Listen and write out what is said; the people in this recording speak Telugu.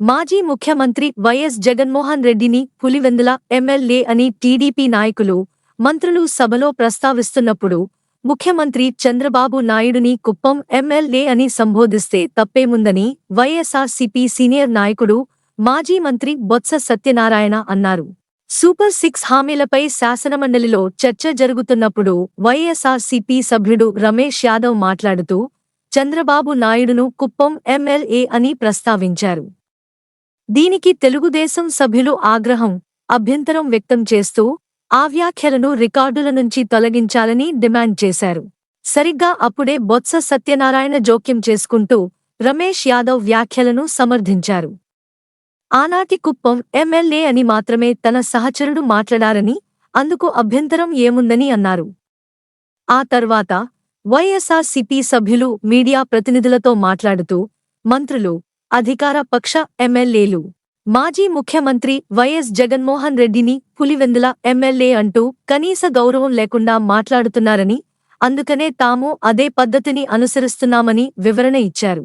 మాజీ ముఖ్యమంత్రి వైఎస్ జగన్మోహన్ రెడ్డిని పులివెందుల ఎమ్మెల్యే అని టీడీపీ నాయకులు మంత్రులు సభలో ప్రస్తావిస్తున్నప్పుడు ముఖ్యమంత్రి చంద్రబాబు నాయుడుని కుప్పం ఎమ్మెల్యే అని సంబోధిస్తే తప్పేముందని వైఎస్ఆర్సీపీ సీనియర్ నాయకుడు మాజీ మంత్రి బొత్స సత్యనారాయణ అన్నారు. సూపర్ సిక్స్ హామీలపై శాసనమండలిలో చర్చ జరుగుతున్నప్పుడు వైఎస్ఆర్సీపీ సభ్యుడు రమేష్ యాదవ్ మాట్లాడుతూ చంద్రబాబు నాయుడును కుప్పం ఎమ్మెల్యే అని ప్రస్తావించారు. దీనికి తెలుగుదేశం సభ్యులు ఆగ్రహం అభ్యంతరం వ్యక్తం చేస్తూ ఆ వ్యాఖ్యలను రికార్డుల నుంచి తొలగించాలని డిమాండ్ చేశారు. సరిగ్గా అప్పుడే బొత్స సత్యనారాయణ జోక్యం చేసుకుంటూ రమేష్ యాదవ్ వ్యాఖ్యలను సమర్థించారు. ఆనాటి కుప్పం ఎమ్మెల్యే అని మాత్రమే తన సహచరుడు మాట్లాడారని అందుకు అభ్యంతరం ఏముందని అన్నారు. ఆ తర్వాత వైఎస్ఆర్సిపి సభ్యులు మీడియా ప్రతినిధులతో మాట్లాడుతూ మంత్రులు అధికార పక్ష ఎమ్మెల్యేలు. మాజీ ముఖ్యమంత్రి వైఎస్ జగన్మోహన్ రెడ్డిని పులివెందుల ఎమ్మెల్యే అంటూ కనీస గౌరవం లేకుండా మాట్లాడుతున్నారని అందుకనే తాము అదే పద్ధతిని అనుసరిస్తున్నామని వివరణ ఇచ్చారు.